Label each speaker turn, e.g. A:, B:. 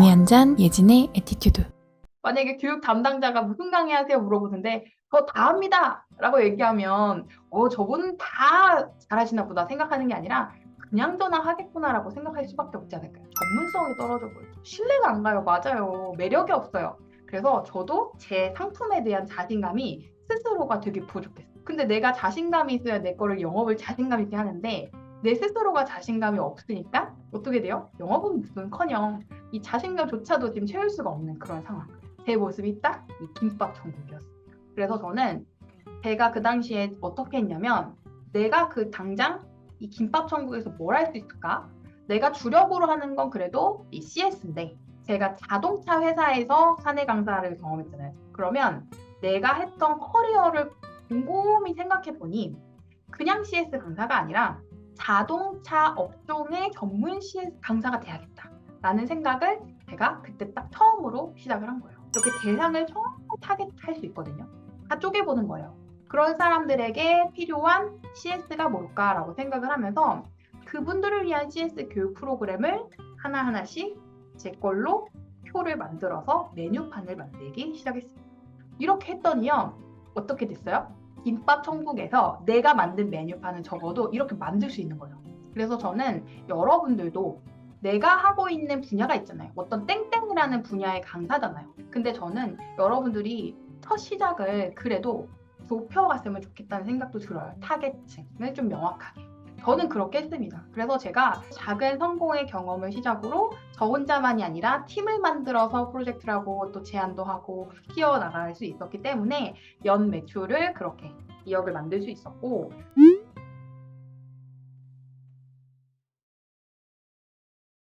A: 강의 한 잔 예진의 에티튜드
B: 만약에 교육 담당자가 무슨 강의 하세요 물어보는데 저다 합니다 라고 얘기하면 어 저분은 다 잘하시나 보다 생각하는 게 아니라 그냥 전화 하겠구나 라고 생각할 수밖에 없지 않을까요? 전문성이 떨어져 보여요. 신뢰가 안 가요. 맞아요. 매력이 없어요. 그래서 저도 제 상품에 대한 자신감이 스스로가 되게 부족했어요. 근데 내가 자신감이 있어야 내 거를 영업을 자신감 있게 하는데 내 스스로가 자신감이 없으니까 어떻게 돼요? 영업은 무슨커녕 이 자신감조차도 지금 채울 수가 없는 그런 상황. 제 모습이 딱 이 김밥 천국이었어요. 그래서 저는 제가 그 당시에 어떻게 했냐면 내가 그 당장 이 김밥 천국에서 뭘 할 수 있을까? 내가 주력으로 하는 건 그래도 이 CS인데 제가 자동차 회사에서 사내 강사를 경험했잖아요. 그러면 내가 했던 커리어를 곰곰이 생각해 보니 그냥 CS 강사가 아니라 자동차 업종의 전문 CS 강사가 돼야겠다 라는 생각을 제가 그때 딱 처음으로 시작을 한 거예요. 이렇게 대상을 처음 타겟할 수 있거든요. 다 쪼개보는 거예요. 그런 사람들에게 필요한 CS가 뭘까라고 생각을 하면서 그분들을 위한 CS 교육 프로그램을 하나하나씩 제 걸로 표를 만들어서 메뉴판을 만들기 시작했습니다. 이렇게 했더니요. 어떻게 됐어요? 김밥 천국에서 내가 만든 메뉴판은 적어도 이렇게 만들 수 있는 거예요. 그래서 저는 여러분들도 내가 하고 있는 분야가 있잖아요. 어떤 땡땡이라는 분야의 강사잖아요. 근데 저는 여러분들이 첫 시작을 그래도 좁혀갔으면 좋겠다는 생각도 들어요. 타겟층을 좀 명확하게. 저는 그렇게 했습니다. 그래서 제가 작은 성공의 경험을 시작으로 저 혼자만이 아니라 팀을 만들어서 프로젝트를 하고 또 제안도 하고 키워나갈 수 있었기 때문에 연 매출을 그렇게 2억을 만들 수 있었고